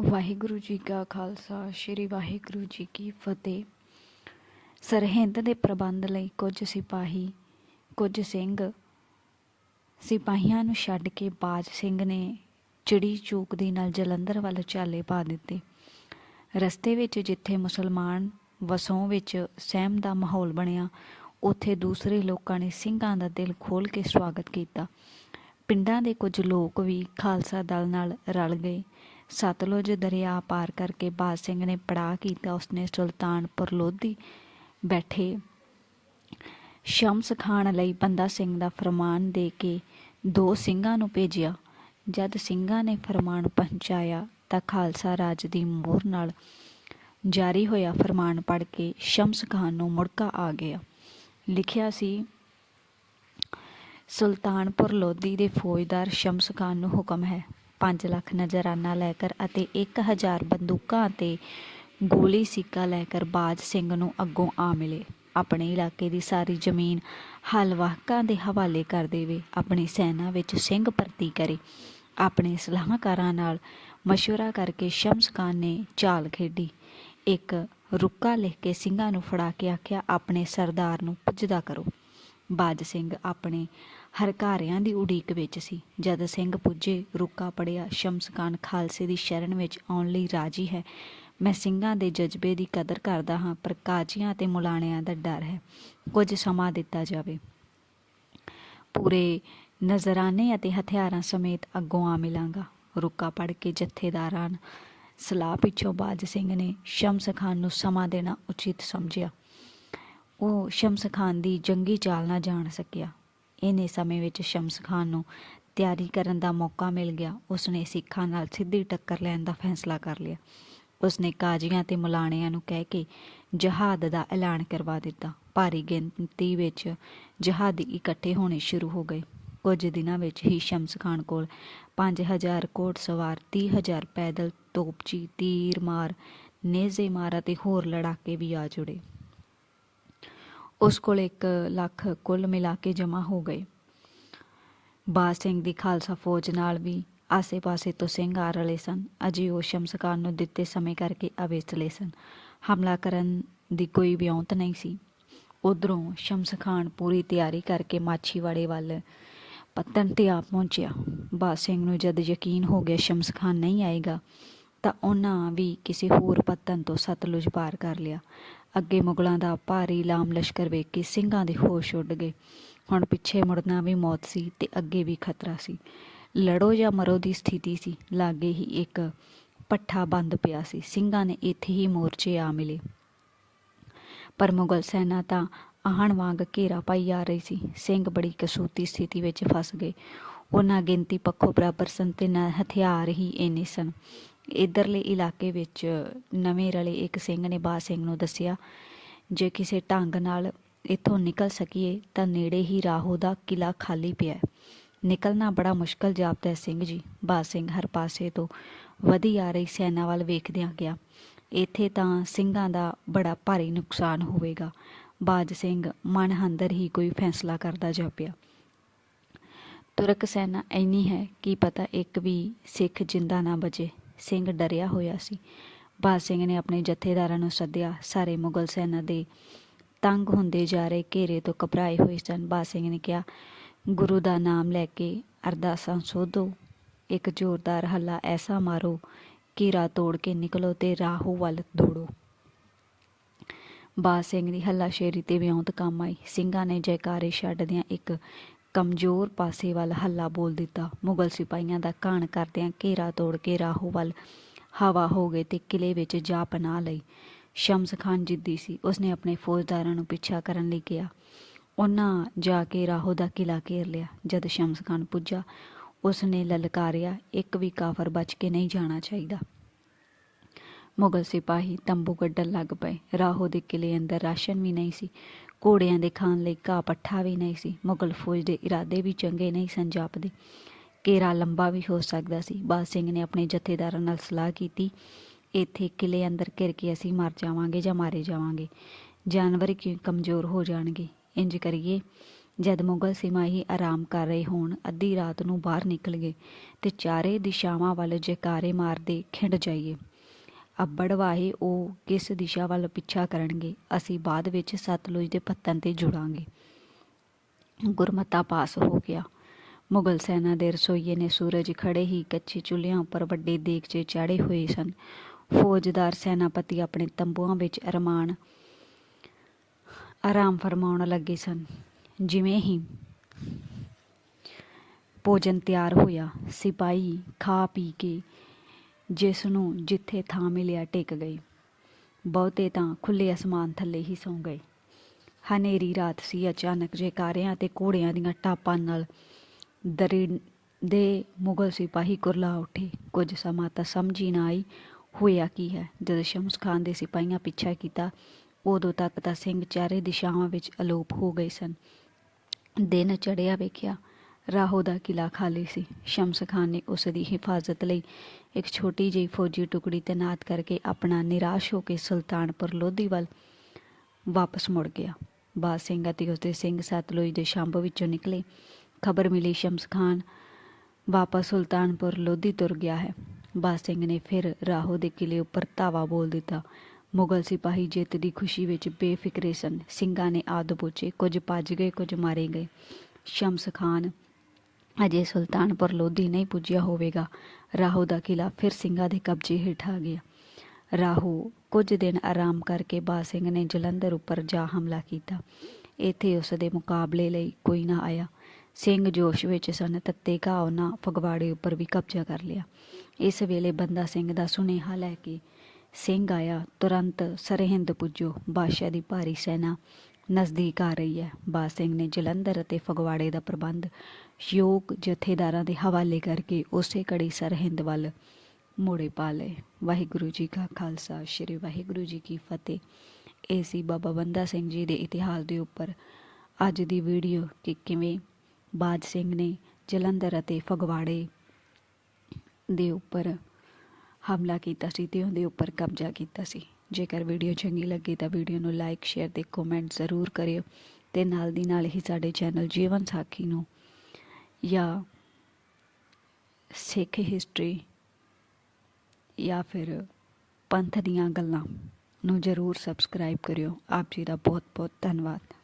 ਵਾਹਿਗੁਰੂ ਜੀ ਕਾ ਖਾਲਸਾ, ਸ੍ਰੀ ਵਾਹਿਗੁਰੂ ਜੀ ਕੀ ਫਤਿਹ। ਸਰਹਿੰਦ ਦੇ ਪ੍ਰਬੰਧ ਲਈ ਕੁਝ ਸਿਪਾਹੀ, ਕੁਝ ਸਿੰਘ ਸਿਪਾਹੀਆਂ ਨੂੰ ਛੱਡ ਕੇ ਬਾਜ ਸਿੰਘ ਨੇ ਚਿੜੀ ਚੂਕ ਦੀ ਨਾਲ ਜਲੰਧਰ ਵੱਲ ਚਾਲੇ ਪਾ ਦਿੱਤੇ। ਰਸਤੇ ਵਿੱਚ ਜਿੱਥੇ ਮੁਸਲਮਾਨ ਵਸੋਂ ਵਿੱਚ ਸਹਿਮ ਦਾ ਮਾਹੌਲ ਬਣਿਆ, ਉੱਥੇ ਦੂਸਰੇ ਲੋਕਾਂ ਨੇ ਸਿੰਘਾਂ ਦਾ ਦਿਲ ਖੋਲ ਕੇ ਸਵਾਗਤ ਕੀਤਾ। ਪਿੰਡਾਂ ਦੇ ਕੁਝ ਲੋਕ ਵੀ ਖਾਲਸਾ ਦਲ ਨਾਲ ਰਲ ਗਏ। ਸਤਲੁਜ ਦਰਿਆ ਪਾਰ ਕਰਕੇ ਬਾਜ ਸਿੰਘ ਨੇ ਪੜਾਅ ਕੀਤਾ। ਉਸਨੇ ਸੁਲਤਾਨਪੁਰ ਲੋਧੀ ਬੈਠੇ ਸ਼ਮਸ ਖਾਨ ਲਈ ਬੰਦਾ ਸਿੰਘ ਦਾ ਫਰਮਾਨ ਦੇ ਕੇ ਦੋ ਸਿੰਘਾਂ ਨੂੰ ਭੇਜਿਆ। ਜਦ ਸਿੰਘਾਂ ਨੇ ਫਰਮਾਨ ਪਹੁੰਚਾਇਆ ਤਾਂ ਖਾਲਸਾ ਰਾਜ ਦੀ ਮੋਹਰ ਨਾਲ ਜਾਰੀ ਹੋਇਆ ਫਰਮਾਨ ਪੜ੍ਹ ਕੇ ਸ਼ਮਸ ਖਾਨ ਨੂੰ ਮੁੜਕਾ ਆ ਗਿਆ। ਲਿਖਿਆ ਸੀ, ਸੁਲਤਾਨਪੁਰ ਲੋਧੀ ਦੇ ਫੌਜਦਾਰ ਸ਼ਮਸ ਖਾਨ ਨੂੰ ਹੁਕਮ ਹੈ। 5 ਲੱਖ ਨਜ਼ਰਾਨਾ ਲੈ ਕਰ ਅਤੇ 1000 ਬੰਦੂਕਾਂ ਅਤੇ ਗੋਲੀ ਸਿੱਕਾ ਲੈ ਕਰ ਬਾਜ ਸਿੰਘ ਨੂੰ ਅੱਗੋਂ ਆ ਮਿਲੇ। ਆਪਣੇ ਇਲਾਕੇ ਦੀ ਸਾਰੀ ਜ਼ਮੀਨ ਹਲਵਾਕਾਂ ਦੇ ਹਵਾਲੇ ਕਰ ਦੇਵੇ, ਆਪਣੀ ਸੈਨਾ ਵਿੱਚ ਸਿੰਘ ਭਰਤੀ ਕਰੇ। ਆਪਣੇ ਸਲਾਹਕਾਰਾਂ ਨਾਲ ਮਸ਼ਵਰਾ ਕਰਕੇ ਸ਼ਮਸ ਖਾਨ ਨੇ ਚਾਲ ਖੇਡੀ। ਇੱਕ ਰੁੱਕਾ ਲਿਖ ਕੇ ਸਿੰਘਾਂ ਨੂੰ ਫੜਾ ਕੇ ਆਖਿਆ, ਆਪਣੇ ਸਰਦਾਰ ਨੂੰ ਪੁੱਜਦਾ ਕਰੋ। ਬਾਜ ਸਿੰਘ ਆਪਣੇ ਹਰਕਾਰਿਆਂ ਦੀ ਉਡੀਕ ਵਿੱਚ ਸੀ। ਜਦ ਸਿੰਘ ਪੁੱਜੇ, ਰੁੱਕਾ ਪੜਿਆ, ਸ਼ਮਸ ਖਾਨ ਖਾਲਸੇ ਦੀ ਸ਼ਰਨ ਵਿੱਚ ਆਉਣ ਲਈ ਰਾਜੀ ਹੈ। ਮੈਂ ਸਿੰਘਾਂ ਦੇ ਜਜ਼ਬੇ ਦੀ ਕਦਰ ਕਰਦਾ ਹਾਂ, ਪਰ ਕਾਜੀਆਂ ਤੇ ਮੁਲਾਣਿਆਂ ਦਾ ਡਰ ਹੈ। ਕੁਝ ਸਮਾਂ ਦਿੱਤਾ ਜਾਵੇ। ਪੂਰੇ ਨਜ਼ਰਾਨੇ ਅਤੇ ਹਥਿਆਰਾਂ ਸਮੇਤ ਅੱਗੋਂ ਆ ਮਿਲਾਂਗਾ। ਰੁੱਕਾ ਪੜ ਕੇ ਜਥੇਦਾਰਾਂ ਸਲਾਹ ਪਿੱਛੋਂ ਬਾਜ ਸਿੰਘ ਨੇ ਸ਼ਮਸ ਖਾਨ ਨੂੰ ਸਮਾਂ ਦੇਣਾ ਉਚਿਤ ਸਮਝਿਆ। ਉਹ ਸ਼ਮਸ ਖਾਨ ਦੀ ਜੰਗੀ ਚਾਲ ਨਾ ਜਾਣ ਸਕਿਆ। ਇਹਨੇ ਸਮੇਂ ਵਿੱਚ ਸ਼ਮਸ ਖਾਨ ਨੂੰ ਤਿਆਰੀ ਕਰਨ ਦਾ ਮੌਕਾ ਮਿਲ ਗਿਆ। ਉਸਨੇ ਸਿੱਖਾਂ ਨਾਲ ਸਿੱਧੀ ਟੱਕਰ ਲੈਣ ਦਾ ਫੈਸਲਾ ਕਰ ਲਿਆ। ਉਸਨੇ ਕਾਜ਼ੀਆਂ ਤੇ ਮੁਲਾਣਿਆਂ ਨੂੰ ਕਹਿ ਕੇ ਜਹਾਦ ਦਾ ਐਲਾਨ ਕਰਵਾ ਦਿੱਤਾ। ਭਾਰੀ ਗਿਣਤੀ ਵਿੱਚ ਜਹਾਦੀ ਇਕੱਠੇ ਹੋਣੇ ਸ਼ੁਰੂ ਹੋ ਗਏ। ਕੁਝ ਦਿਨਾਂ ਵਿੱਚ ਹੀ ਸ਼ਮਸ ਖਾਨ ਕੋਲ 5000 ਕੋਟ ਸਵਾਰ 30000 ਪੈਦਲ ਤੋਪਚੀ, ਤੀਰ ਮਾਰ, ਨੇਜ਼ੇ ਮਾਰ ਅਤੇ ਹੋਰ ਲੜਾਕੇ ਵੀ ਆ ਜੁੜੇ। ਉਸ ਕੋਲ 1 ਲੱਖ ਕੁੱਲ ਮਿਲਾ ਕੇ ਜਮ੍ਹਾਂ ਹੋ ਗਏ। ਬਾਜ ਸਿੰਘ ਦੀ ਖਾਲਸਾ ਫੌਜ ਨਾਲ ਵੀ ਆਸੇ-ਪਾਸੇ ਤੋਂ ਸਿੰਘ ਆ ਰਹੇ ਸਨ। ਅਜੇ ਉਹ ਸ਼ਮਸ ਖਾਨ ਨੂੰ ਦਿੱਤੇ ਸਮੇਂ ਕਰਕੇ ਅਵੇਸਲੇ ਸਨ। ਹਮਲਾ ਕਰਨ ਦੀ ਕੋਈ ਵਿਉਂਤ ਨਹੀਂ ਸੀ। ਉਧਰੋਂ ਸ਼ਮਸ ਖਾਨ ਪੂਰੀ ਤਿਆਰੀ ਕਰਕੇ ਮਾਛੀਵਾੜੇ ਵੱਲ ਪੱਤਨ ਤੇ ਆ ਪਹੁੰਚਿਆ। ਬਾਜ ਸਿੰਘ ਨੂੰ ਜਦ ਯਕੀਨ ਹੋ ਗਿਆ ਸ਼ਮਸ ਖਾਨ ਨਹੀਂ ਆਏਗਾ, ਤਾਂ ਉਹਨਾਂ ਵੀ ਕਿਸੇ ਹੋਰ ਪੱਤਨ ਤੋਂ ਸਤਲੁਜ ਪਾਰ ਕਰ ਲਿਆ। ਅੱਗੇ ਮੁਗਲਾਂ ਦਾ ਭਾਰੀ ਲਾਮ ਲਸ਼ਕਰ ਵੇਖ ਕੇ ਸਿੰਘਾਂ ਦੇ ਹੋਸ਼ ਉੱਡ ਗਏ। ਹੁਣ ਪਿੱਛੇ ਮੁੜਨਾ ਵੀ ਮੌਤ ਸੀ ਤੇ ਅੱਗੇ ਵੀ ਖਤਰਾ ਸੀ। ਲੜੋ ਜਾਂ ਮਰੋ ਦੀ ਸਥਿਤੀ ਸੀ, ਲਾਗੇ ਹੀ ਇੱਕ ਪੱਠਾ ਬੰਦ ਪਿਆ ਸੀ। ਸਿੰਘਾਂ ਨੇ ਇੱਥੇ ਹੀ ਮੋਰਚੇ ਆ ਮਿਲੇ। ਪਰ ਮੁਗਲ ਸੈਨਾ ਤਾਂ ਆਹਣ ਵਾਂਗ ਘੇਰਾ ਪਾਈ ਆ ਰਹੀ ਸੀ। ਸਿੰਘ ਬੜੀ ਕਸੂਤੀ ਸਥਿਤੀ ਵਿੱਚ ਫਸ ਗਏ। ਉਹਨਾਂ ਗਿਣਤੀ ਪੱਖੋਂ ਬਰਾਬਰ ਸਨ ਤੇ ਨਾ ਹਥਿਆਰ ਹੀ ਇੰਨੇ ਸਨ। ਇਧਰਲੇ ਇਲਾਕੇ ਵਿੱਚ ਨਵੇਂ ਰਲੇ ਇੱਕ ਸਿੰਘ ਨੇ ਬਾਜ ਸਿੰਘ ਨੂੰ ਦੱਸਿਆ, ਜੇ ਕਿਸੇ ਢੰਗ ਨਾਲ ਇੱਥੋਂ ਨਿਕਲ ਸਕੀਏ ਤਾਂ ਨੇੜੇ ਹੀ ਰਾਹੋ ਦਾ ਕਿਲਾ ਖਾਲੀ ਪਿਆ ਨਿਕਲਣਾ ਬੜਾ ਮੁਸ਼ਕਲ, ਜਾਪਦਾ ਹੈ ਸਿੰਘ ਜੀ। ਬਾਜ ਸਿੰਘ ਹਰ ਪਾਸੇ ਤੋਂ ਵਧੀ ਆ ਰਹੀ ਸੈਨਾ ਵੱਲ ਵੇਖਦਿਆਂ ਗਿਆ ਇੱਥੇ ਤਾਂ ਸਿੰਘਾਂ ਦਾ ਬੜਾ ਭਾਰੀ ਨੁਕਸਾਨ ਹੋਵੇਗਾ। ਬਾਜ ਸਿੰਘ ਮਨ ਅੰਦਰ ਹੀ ਕੋਈ ਫੈਸਲਾ ਕਰਦਾ ਜਾਪਿਆ। ਤੁਰਕ ਸੈਨਾ ਇੰਨੀ ਹੈ ਕਿ ਪਤਾ ਇੱਕ ਵੀ ਸਿੱਖ ਜਿੰਦਾ ਨਾ ਬਚੇ। ਸਿੰਘ ਡਰਿਆ ਹੋਇਆ ਸੀ। ਬਾਜ ਸਿੰਘ ਨੇ ਆਪਣੇ ਜਥੇਦਾਰਾਂ ਨੂੰ ਸੱਦਿਆ। ਸਾਰੇ ਮੁਗਲ ਸੈਨਾ ਦੇ ਤੰਗ ਹੁੰਦੇ ਜਾ ਰਹੇ ਘੇਰੇ ਤੋਂ ਘਬਰਾਏ ਹੋਏ ਸਨ। ਬਾਜ ਸਿੰਘ ਨੇ ਕਿਹਾ, ਗੁਰੂ ਦਾ ਨਾਮ ਲੈ ਕੇ ਅਰਦਾਸਾਂ ਸੋਧੋ। ਇੱਕ ਜ਼ੋਰਦਾਰ ਹੱਲਾ ਐਸਾ ਮਾਰੋ, ਘੇਰਾ ਤੋੜ ਕੇ ਨਿਕਲੋ ਤੇ ਰਾਹੋਂ ਵੱਲ ਦੌੜੋ। ਬਾਜ ਸਿੰਘ ਦੀ ਹੱਲਾ ਸ਼ੇਰੀ ਤੇ ਵਿਉਂਤ ਕੰਮ ਆਈ। ਸਿੰਘਾਂ ਨੇ ਜੈਕਾਰੇ ਛੱਡਦਿਆਂ ਇੱਕ ਕਮਜ਼ੋਰ ਪਾਸੇ ਵੱਲ ਹੱਲਾ ਬੋਲ ਦਿੱਤਾ। ਮੁਗਲ ਸਿਪਾਹੀਆਂ ਦਾ ਘਾਣ ਕਰਦਿਆਂ ਘੇਰਾ ਤੋੜ ਕੇ ਰਾਹੋਂ ਵੱਲ ਹਵਾ ਹੋ ਗਏ ਤੇ ਕਿਲੇ ਵਿੱਚ ਜਾ ਪਨਾਹ ਲਈ। ਸ਼ਮਸ ਖਾਨ ਜਿੱਦੀ ਸੀ। ਉਸਨੇ ਆਪਣੇ ਫੌਜਦਾਰਾਂ ਨੂੰ ਪਿੱਛਾ ਕਰਨ ਲਈ ਕਿਹਾ। ਉਹਨਾਂ ਜਾ ਕੇ ਰਾਹੋ ਦਾ ਕਿਲਾ ਘੇਰ ਲਿਆ। ਜਦ ਸ਼ਮਸ ਖਾਨ ਪੁੱਜਾ, ਉਸਨੇ ਲਲਕਾਰਿਆ, ਇੱਕ ਵੀ ਕਾਫਰ ਬਚ ਕੇ ਨਹੀਂ ਜਾਣਾ ਚਾਹੀਦਾ। ਮੁਗਲ ਸਿਪਾਹੀ ਤੰਬੂ ਗੱਡਣ ਲੱਗ ਪਏ। ਰਾਹੋ ਦੇ ਕਿਲੇ ਅੰਦਰ ਰਾਸ਼ਨ ਵੀ ਨਹੀਂ ਸੀ, ਘੋੜਿਆਂ ਦੇ ਖਾਣ ਲਈ ਘਾਹ ਪੱਠਾ ਵੀ ਨਹੀਂ ਸੀ, ਮੁਗਲ ਫੌਜ ਦੇ ਇਰਾਦੇ ਵੀ ਚੰਗੇ ਨਹੀਂ ਸਨ ਜਾਪਦੇ। ਘੇਰਾ ਲੰਬਾ ਵੀ ਹੋ ਸਕਦਾ ਸੀ। ਬਾਦ ਸਿੰਘ ਨੇ ਆਪਣੇ ਜਥੇਦਾਰਾਂ ਨਾਲ ਸਲਾਹ ਕੀਤੀ, ਇੱਥੇ ਕਿਲੇ ਅੰਦਰ ਘਿਰ ਕੇ ਅਸੀਂ ਮਰ ਜਾਵਾਂਗੇ ਜਾਂ ਮਾਰੇ ਜਾਵਾਂਗੇ। ਜਾਨਵਰ ਕਿਉਂ ਕਮਜ਼ੋਰ ਹੋ ਜਾਣਗੇ? ਇੰਜ ਕਰੀਏ, ਜਦ ਮੁਗਲ ਸਿਪਾਹੀ ਆਰਾਮ ਕਰ ਰਹੇ ਹੋਣ, ਅੱਧੀ ਰਾਤ ਨੂੰ ਬਾਹਰ ਨਿਕਲ ਗਏ ਤੇ ਚਾਰੇ ਦਿਸ਼ਾਵਾਂ ਵੱਲ ਜੈਕਾਰੇ ਮਾਰਦੇ ਖਿੰਡ ਜਾਈਏ। ਅੱਬੜ ਵਾਹੇ ਉਹ ਕਿਸ ਦਿਸ਼ਾ ਵੱਲ ਪਿੱਛਾ ਕਰਨਗੇ? ਅਸੀਂ ਬਾਅਦ ਵਿੱਚ ਸਤਲੁਜ ਦੇ ਪੱਤਨ ਤੇ ਜੁੜਾਂਗੇ। ਗੁਰਮਤਾ ਪਾਸ ਹੋ ਗਿਆ। ਮੁਗਲ ਸੈਨਾ ਦੇ ਰਸੋਈਏ ਨੇ ਸੂਰਜ ਖੜੇ ਹੀ ਕੱਚੇ ਚੁੱਲ੍ਹਿਆਂ ਉੱਪਰ ਵੱਡੇ ਦੇਗਚੇ ਚਾੜੇ ਹੋਏ ਸਨ। ਫੌਜਦਾਰ ਸੈਨਾਪਤੀ ਆਪਣੇ ਤੰਬੂਆਂ ਵਿੱਚ ਅਰਮਾਨ, ਆਰਾਮ ਫਰਮਾਉਣ ਲੱਗੇ ਸਨ। ਜਿਵੇਂ ਹੀ ਭੋਜਨ ਤਿਆਰ ਹੋਇਆ, ਸਿਪਾਹੀ ਖਾ ਪੀ ਕੇ ਜਿਸ ਨੂੰ ਜਿੱਥੇ ਥਾਂ ਮਿਲਿਆ ਟਿਕ ਗਈ। ਬਹੁਤੇ ਤਾਂ ਖੁੱਲੇ ਅਸਮਾਨ ਥੱਲੇ ਹੀ ਸੌਂ ਗਏ। ਹਨੇਰੀ ਰਾਤ ਸੀ ਅਚਾਨਕ ਜੈਕਾਰਿਆਂ ਤੇ ਘੋੜਿਆਂ ਦੀਆਂ ਟਾਪਾਂ ਨਾਲ ਦਰੀ ਦੇ ਮੁਗਲ ਸਿਪਾਹੀ ਕੁਰਲਾ ਉੱਠੇ। ਕੁਝ ਸਮਾਂ ਤਾਂ ਸਮਝ ਹੀ ਨਾ ਆਈ, ਹੋਇਆ ਕੀ ਹੈ? ਜਦੋਂ ਸ਼ਮਸ ਖਾਨ ਦੇ ਸਿਪਾਹੀਆਂ ਪਿੱਛਾ ਕੀਤਾ, ਉਦੋਂ ਤੱਕ ਤਾਂ ਸਿੰਘ ਚਾਰੇ ਦਿਸ਼ਾਵਾਂ ਵਿੱਚ ਅਲੋਪ ਹੋ ਗਏ ਸਨ। ਦਿਨ ਚੜਿਆ ਵੇਖਿਆ ਰਾਹੋ ਦਾ ਕਿਲਾ ਖਾਲੀ ਸੀ। ਸ਼ਮਸ ਖਾਨ ਨੇ ਉਸ ਦੀ ਹਿਫਾਜ਼ਤ ਲਈ ਇੱਕ ਛੋਟੀ ਜਿਹੀ ਫੌਜੀ ਟੁਕੜੀ ਤੈਨਾਤ ਕਰਕੇ ਆਪਣਾ ਨਿਰਾਸ਼ ਹੋ ਕੇ ਸੁਲਤਾਨਪੁਰ ਲੋਧੀ ਵੱਲ ਵਾਪਸ ਮੁੜ ਗਿਆ। ਬਾਦ ਸਿੰਘ ਅਤੇ ਉਸਦੇ ਸਿੰਘ ਸਤਲੁਜ ਦੇ ਸ਼ੰਭ ਵਿੱਚੋਂ ਨਿਕਲੇ। ਖਬਰ ਮਿਲੀ ਸ਼ਮਸ ਖਾਨ ਵਾਪਸ ਸੁਲਤਾਨਪੁਰ ਲੋਧੀ ਤੁਰ ਗਿਆ ਹੈ। ਬਾਦ ਸਿੰਘ ਨੇ ਫਿਰ ਰਾਹੋ ਦੇ ਕਿਲੇ ਉੱਪਰ ਧਾਵਾ ਬੋਲ ਦਿੱਤਾ। ਮੁਗਲ ਸਿਪਾਹੀ ਜਿੱਤ ਦੀ ਖੁਸ਼ੀ ਵਿੱਚ ਬੇਫਿਕਰੇ ਸਨ। ਸਿੰਘਾਂ ਨੇ ਆਦ ਪੁੱਛੇ ਕੁਝ ਭੱਜ ਗਏ, ਕੁਝ ਮਾਰੇ ਗਏ। ਸ਼ਮਸ ਖਾਨ ਅਜੇ ਸੁਲਤਾਨਪੁਰ ਲੋਧੀ ਨਹੀਂ ਪੁੱਜਿਆ ਹੋਵੇਗਾ। ਰਾਹੋ ਦਾ ਕਿਲਾ ਫਿਰ ਸਿੰਘਾਂ ਦੇ ਕਬਜ਼ੇ ਹੇਠ ਆ ਗਿਆ। ਰਾਹੂ ਕੁਝ ਦਿਨ ਆਰਾਮ ਕਰਕੇ ਬਾਦ ਸਿੰਘ ਨੇ ਜਲੰਧਰ ਉੱਪਰ ਜਾ ਹਮਲਾ ਕੀਤਾ। ਇੱਥੇ ਉਸ ਦੇ ਮੁਕਾਬਲੇ ਲਈ ਕੋਈ ਨਾ ਆਇਆ। ਸਿੰਘ ਜੋਸ਼ ਵਿੱਚ ਸਨ, ਤੱਤੇ ਘਾਹ ਉਹਨਾਂ ਫਗਵਾੜੇ ਉੱਪਰ ਵੀ ਕਬਜ਼ਾ ਕਰ ਲਿਆ। ਇਸ ਵੇਲੇ ਬੰਦਾ ਸਿੰਘ ਦਾ ਸੁਨੇਹਾ ਲੈ ਕੇ ਸਿੰਘ ਆਇਆ, ਤੁਰੰਤ ਸਰਹਿੰਦ ਪੁੱਜੋ, ਬਾਦਸ਼ਾਹ ਦੀ ਭਾਰੀ ਸੈਨਾ ਨਜ਼ਦੀਕ ਆ ਰਹੀ ਹੈ। ਬਾਜ ਸਿੰਘ ਨੇ ਜਲੰਧਰ ਅਤੇ ਫਗਵਾੜੇ ਦਾ ਪ੍ਰਬੰਧ ਯੋਗ ਜਥੇਦਾਰਾਂ ਦੇ ਹਵਾਲੇ ਕਰਕੇ ਉਸੇ ਕੜੀ ਸਰਹਿੰਦ ਵੱਲ ਮੋੜੇ ਪਾ ਲਏ। ਵਾਹਿਗੁਰੂ ਜੀ ਕਾ ਖਾਲਸਾ, ਸ੍ਰੀ ਵਾਹਿਗੁਰੂ ਜੀ ਕੀ ਫਤਿਹ। ਇਹ ਸੀ ਬਾਬਾ ਬੰਦਾ ਸਿੰਘ ਜੀ ਦੇ ਇਤਿਹਾਸ ਦੇ ਉੱਪਰ ਅੱਜ ਦੀ ਵੀਡੀਓ ਕਿ ਕਿਵੇਂ ਬਾਜ ਸਿੰਘ ਨੇ ਜਲੰਧਰ ਅਤੇ ਫਗਵਾੜੇ ਦੇ ਉੱਪਰ ਹਮਲਾ ਕੀਤਾ ਸੀ ਤੇ ਉਹਦੇ ਉੱਪਰ ਕਬਜ਼ਾ ਕੀਤਾ ਸੀ। ਜੇਕਰ ਵੀਡੀਓ ਚੰਗੀ ਲੱਗੀ ਤਾਂ ਵੀਡੀਓ ਨੂੰ ਲਾਈਕ, ਸ਼ੇਅਰ ਤੇ ਕਮੈਂਟ ਜ਼ਰੂਰ ਕਰਿਓ ਤੇ ਨਾਲ ਦੀ ਨਾਲ ਹੀ ਸਾਡੇ ਚੈਨਲ ਜੀਵਨ ਸਾਖੀ ਨੂੰ ਜਾਂ ਸਿੱਖ ਹਿਸਟਰੀ ਜਾਂ ਫਿਰ ਪੰਥ ਦੀਆਂ ਗੱਲਾਂ ਨੂੰ ਜ਼ਰੂਰ ਸਬਸਕ੍ਰਾਈਬ ਕਰਿਓ। ਆਪ ਜੀ ਦਾ ਬਹੁਤ ਬਹੁਤ ਧੰਨਵਾਦ।